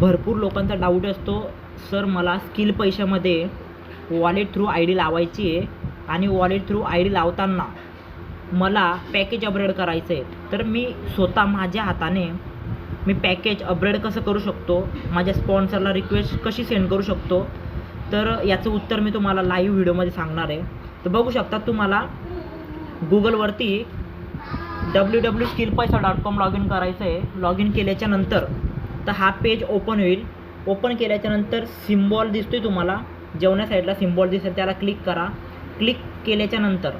भरपूर लोकांचा डाऊट असतो. सर मला स्किल पैशामध्ये वॉलेट थ्रू आय डी लावायची आहे आणि वॉलेट थ्रू आय डी लावताना मला पॅकेज अपग्रेड करायचं आहे तर मी स्वतः माझ्या हाताने मी पॅकेज अपग्रेड कसं करू शकतो? माझ्या स्पॉन्सरला रिक्वेस्ट कशी सेंड करू शकतो? तर याचं उत्तर मी तुम्हाला लाईव्ह व्हिडिओमध्ये सांगणार आहे. तर बघू शकता तुम्हाला गुगलवरती W W skill Paisa dot com log in करायचं आहे लॉग इन केल्याच्यानंतर तर हा पेज ओपन होईल. ओपन केल्याच्यानंतर सिम्बॉल दिसतो आहे तुम्हाला. जेवण्या साईडला सिम्बॉल दिसेल त्याला क्लिक करा. क्लिक केल्याच्यानंतर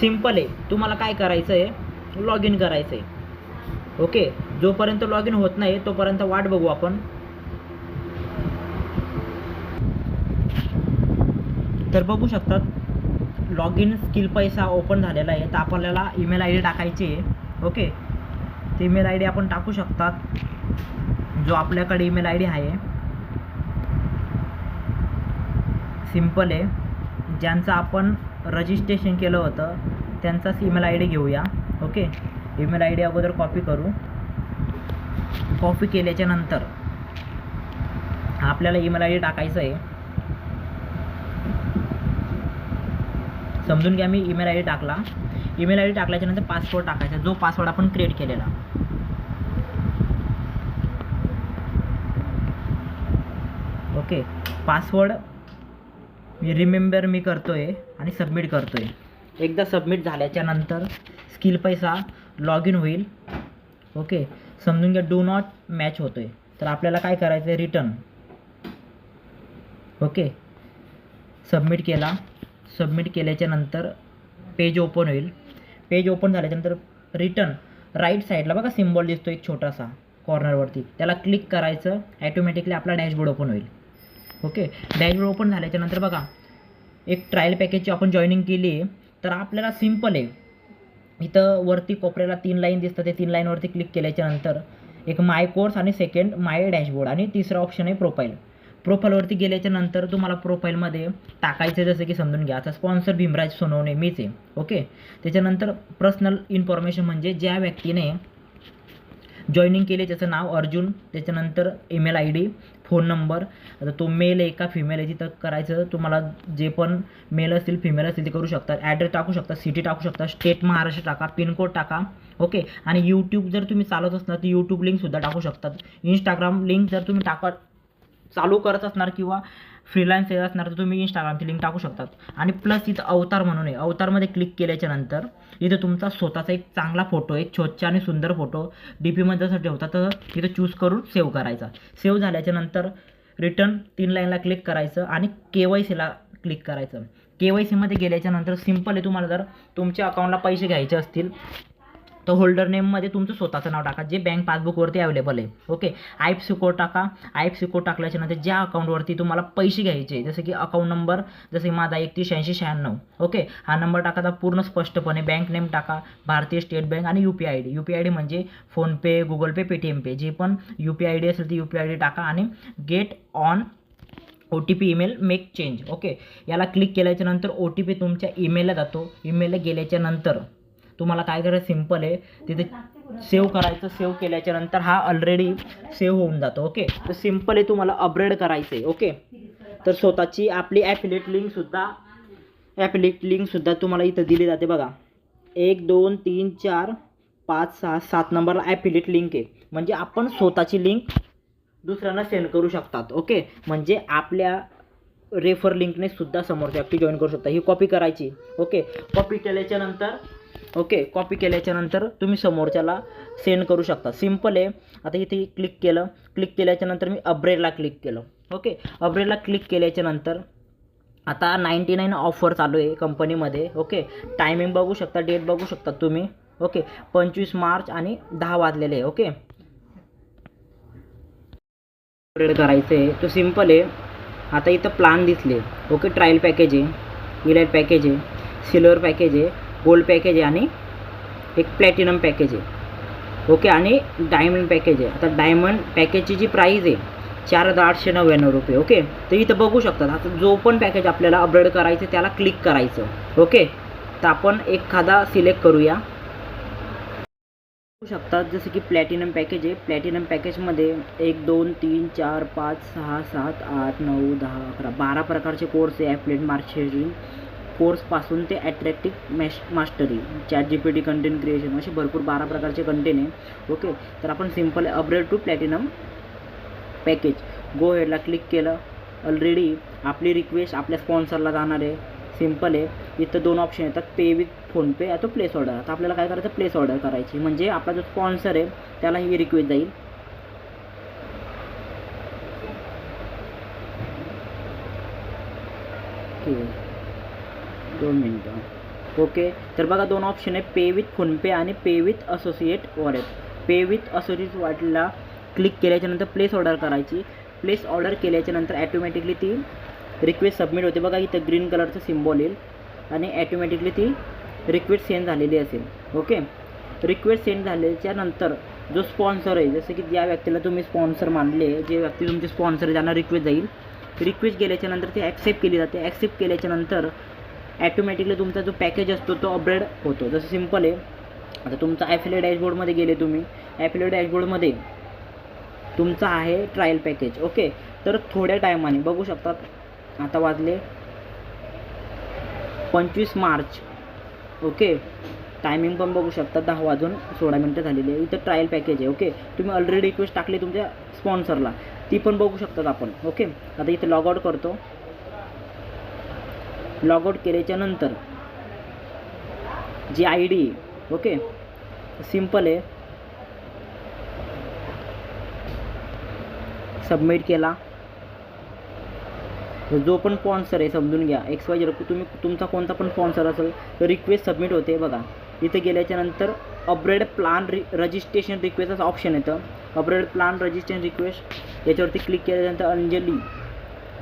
सिंपल आहे. तुम्हाला काय करायचं आहे लॉग इन करायचं आहे ओके जोपर्यंत लॉग इन होत नाही तोपर्यंत वाट बघू आपण. तर बघू शकतात log in skill Paisa open झालेला आहे. तर आपल्याला ईमेल आय डी टाकायची आहे. ओके ते ईमेल आय डी आपण टाकू शकतात. जो आपल्याकडे ईमेल आय डी आहे. सिंपल आहे. ज्यांचं आपण रजिस्ट्रेशन केलं होतं त्यांचाच ईमेल आय डी घेऊया. ओके ईमेल आय डी अगोदर कॉपी करू. कॉपी केल्याच्यानंतर आपल्याला ईमेल आय डी टाकायचं आहे. समजून घ्या मी ईमेल आय डी टाकला. ईमेल आय डी टाकल्याच्यानंतर पासवर्ड टाकायचा. जो पासवर्ड आपण क्रिएट केलेला. ओके. पासवर्ड मी रिमेंबर मी करतो आहे आणि सबमिट करतो आहे एकदा सबमिट झाल्याच्यानंतर स्किल पैसा लॉग इन होईल. ओके. समजून घ्या डू नॉट मॅच होतो आहे तर आपल्याला काय करायचं आहे रिटर्न ओके. सबमिट केला. सबमिट केल्याच्यानंतर पेज ओपन होईल. पेज ओपन झाल्याच्यानंतर रिटर्न राईट साईडला बघा सिम्बॉल दिसतो एक छोटासा कॉर्नरवरती त्याला क्लिक करायचं ॲटोमॅटिकली आपला डॅशबोर्ड ओपन होईल. ओके? डॅशबोर्ड ओपन झाल्याच्यानंतर बघा एक ट्रायल पॅकेजची आपण जॉईनिंग केली तर आपल्याला सिंपल आहे. इथं वरती कोपऱ्याला तीन लाईन दिसतं ते तीन लाईनवरती क्लिक केल्याच्यानंतर एक माय कोर्स आणि सेकंड माय डॅशबोर्ड आणि तिसरा ऑप्शन आहे प्रोफाईल प्रोफाईलवरती गेल्याच्यानंतर तुम्हाला प्रोफाईलमध्ये टाकायचं जसं की समजून घ्या. आता स्पॉन्सर भीमराज सोनवणे मीच आहे. ओके? त्याच्यानंतर पर्सनल इन्फॉर्मेशन म्हणजे ज्या व्यक्तीने जॉईनिंग केले त्याचं नाव अर्जुन त्याच्यानंतर email I D phone number आता तो मेल आहे का फिमेल आहे तिथं करायचं तुम्हाला जे पण मेल असतील फिमेल असतील ते करू शकतात. ॲड्रेस टाकू शकता सिटी टाकू शकता स्टेट महाराष्ट्र टाका पिनकोड टाका ओके आणि यूट्यूब जर तुम्ही चालत असणार तर यूट्यूब लिंकसुद्धा टाकू शकतात. इंस्टाग्राम लिंक जर तुम्ही टाका चालू करत असणार किंवा फ्रीलान्स येत असणार तर तुम्ही इंस्टाग्रामची लिंक टाकू शकतात. आणि प्लस इथं अवतार म्हणून आहे. अवतारमध्ये क्लिक केल्याच्यानंतर इथं तुमचा स्वतःचा एक चांगला फोटो एक छोटचा आणि सुंदर फोटो डी पीमध्ये जसं ठेवता तर इथं चूज करून सेव्ह करायचा. सेव्ह झाल्याच्यानंतर रिटर्न तीन लाईनला क्लिक करायचं आणि के वाय सीला क्लिक करायचं. के वाय सीमध्ये गेल्याच्यानंतर सिंपल आहे तुम्हाला जर तुमच्या अकाउंटला पैसे घ्यायचे असतील तर होल्डर नेममध्ये तुमचं स्वतःचं नाव टाका. जे बँक पासबुकवरती अवेलेबल आहे. Okay I F C code टाका. आय एफ सी कोड टाकल्याच्या नंतर ज्या अकाउंटवरती तुम्हाला पैसे घ्यायचे जसं की अकाउंट नंबर जसं की माझा एकतीस शहाऐंशी शहाण्णव. ओके हा नंबर टाकाचा पूर्ण स्पष्टपणे बँक नेम टाका. भारतीय स्टेट बँक आणि U P I D U P I D म्हणजे PhonePe Google Pay Paytm pay जे पण यू पी आय डी असेल ती यू पी आय डी टाका आणि get on O T P email make change okay याला click केल्याच्यानंतर O T P तुमच्या ईमेलला जातो. ईमेलला गेल्याच्यानंतर तुम्हाला काय करायचं सिंपल आहे तिथे सेव्ह करायचं सेव्ह केल्याच्यानंतर हा ऑलरेडी सेव्ह होऊन जातो ओके तर सिंपल आहे तुम्हाला अपग्रेड करायचं आहे ओके तर स्वतःची आपली ॲफिलेट लिंकसुद्धा ॲफिलेट लिंकसुद्धा तुम्हाला इथं दिली जाते बघा. एक दोन तीन चार पाच सहा सात नंबरला ॲफिलेट लिंक आहे. म्हणजे आपण स्वतःची लिंक दुसऱ्यांना सेंड करू शकतात ओके म्हणजे आपल्या रेफर लिंकने सुद्धा समोरच्या व्यक्ती जॉईन करू शकता. ही कॉपी करायची ओके कॉपी केल्याच्यानंतर ओके कॉपी केल्याच्यानंतर तुम्ही समोरच्याला सेंड करू शकता. सिंपल आहे. आता इथे क्लिक केलं. क्लिक केल्याच्यानंतर मी अपग्रेडला क्लिक केलं. ओके अपग्रेडला क्लिक केल्याच्यानंतर आता नाईंटी नाईन ऑफर चालू आहे कंपनीमध्ये ओके टायमिंग बघू शकता डेट बघू शकता तुम्ही. ओके पंचवीस मार्च आणि दहा वाजलेले आहे. ओके. अपग्रेड करायचं आहे तो सिंपल आहे. आता इथं प्लान दिसले. ओके ट्रायल पॅकेज आहे. इलाईट पॅकेज आहे. सिल्वर पॅकेज आहे. गोल्ड पॅकेज आहे आणि एक प्लॅटिनम पॅकेज आहे. ओके आणि डायमंड पॅकेज आहे. आता डायमंड पॅकेजची जी प्राईज आहे चार हजार आठशे नव्याण्णव रुपये ओके? तर इथं बघू शकतात. आता जो पण पॅकेज आपल्याला अपग्रेड करायचं त्याला क्लिक करायचं ओके? तर आपण एखादा सिलेक्ट करूया. बघू शकतात जसं की प्लॅटिनम पॅकेज आहे. प्लॅटिनम पॅकेजमध्ये एक दोन तीन चार पाच सहा सात आठ नऊ दहा अकरा बारा प्रकारचे कोर्स आहे. ॲफलेट मार्केटिंग कोर्सपासून ते attractive mash mastery chat G P T content creation असे भरपूर बारा प्रकारचे कंटेंट आहे. ओके तर आपण simple upgrade to platinum package go हेडला click केलं. ऑलरेडी आपली रिक्वेस्ट आपल्या स्पॉन्सरला जाणार आहे. सिंपल आहे. इथं दोन ऑप्शन येतात. पे विथ फोनपे या प्लेस ऑर्डर आता आपल्याला काय करायचं? प्लेस ऑर्डर करायची. म्हणजे आपला जो स्पॉन्सर आहे त्याला ही रिक्वेस्ट जाईल. ठीक आहे दोन मिनटं. ओके तर बघा दोन ऑप्शन आहे पे विथ फोनपे आणि pay with associate wallet pay with associate वॉलेटला click केल्याच्यानंतर प्लेस ऑर्डर करायची. प्लेस ऑर्डर केल्याच्यानंतर ॲटोमॅटिकली ती रिक्वेस्ट सबमिट होते. बघा इथं ग्रीन कलरचं सिम्बॉल येईल आणि ॲटोमॅटिकली ती रिक्वेस्ट सेंड झालेली असेल. ओके रिक्वेस्ट सेंड झाल्याच्यानंतर जो स्पॉन्सर आहे जसं की ज्या व्यक्तीला तुम्ही स्पॉन्सर मानले जे व्यक्ती तुमचे स्पॉन्सर ज्यांना त्यांना रिक्वेस्ट जाईल रिक्वेस्ट केल्याच्यानंतर ती ॲक्सेप्ट केली जाते. ॲक्सेप्ट केल्याच्यानंतर ॲटोमॅटिकली तुमचा जो पॅकेज असतो तो अपग्रेड होतो. जसं सिंपल आहे. आता तुमचा ॲफिले डॅशबोर्डमध्ये गेले तुम्ही. ॲफिले डॅशबोर्डमध्ये तुमचा आहे ट्रायल पॅकेज ओके तर थोड्या टायमाने बघू शकतात आता वाजले पंचवीस मार्च ओके टायमिंग पण बघू शकता दहा वाजून सोळा मिनटं झालेली आहे. इथं ट्रायल पॅकेज आहे ओके तुम्ही ऑलरेडी रिक्वेस्ट टाकली तुमच्या स्पॉन्सरला ती पण बघू शकतात आपण ओके आता इथं लॉग आउट करतो. लॉग आउट केल्याच्यानंतर G I D okay simple आहे. सबमिट केला. जो पण स्पॉन्सर आहे समजून घ्या. एक्स वाय झिरो तुम्ही तुमचा कोणता पण स्पॉन्सर असेल तर रिक्वेस्ट सबमिट होते बघा. इथे गेल्याच्यानंतर अपग्रेड प्लान रि रजिस्ट्रेशन रिक्वेस्टच ऑप्शन येतं अपग्रेड प्लान रजिस्ट्रेशन रिक्वेस्ट याच्यावरती क्लिक केल्यानंतर अंजली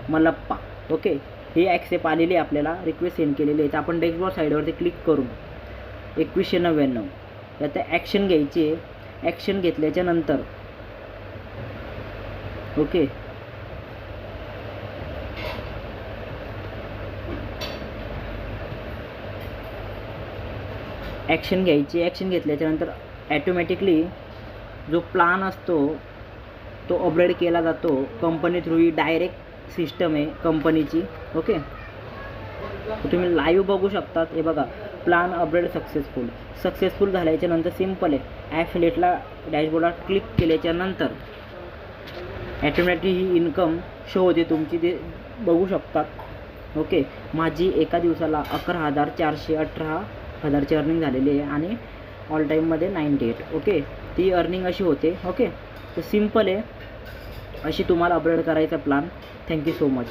मलप्पा ओके हे ॲक्सेप्ट आलेली आहे आपल्याला रिक्वेस्ट सेंड केलेली आहे. तर आपण डेस्कबॉर्ड साईडवरती क्लिक करून एकवीसशे नव्याण्णव. आता ॲक्शन घ्यायची. आहे ॲक्शन घेतल्याच्या नंतर ओके ॲक्शन घ्यायची. ॲक्शन घेतल्याच्यानंतर ॲटोमॅटिकली जो प्लान असतो तो अपग्रेड केला जातो. कंपनी थ्रू ही डायरेक्ट सिस्टम आहे कंपनीची ओके तुम्ही लाईव्ह बघू शकतात. हे बघा प्लान अपडेट सक्सेसफुल सक्सेसफुल झाल्याच्यानंतर सिंपल आहे. ॲफिलेटला डॅशबोर्डला क्लिक केल्याच्यानंतर ॲटोमॅटिक ही इन्कम शो होते तुमची ते बघू शकतात. ओके माझी एका दिवसाला अकरा हजार चारशे अठरा हजारची अर्निंग झालेली आहे आणि ऑल टाईममध्ये नाईंटी एट ओके ती अर्निंग अशी होते. ओके तर सिंपल आहे. अशी तुम्हाला अपग्रेड करायचा प्लान थँक्यू सो मच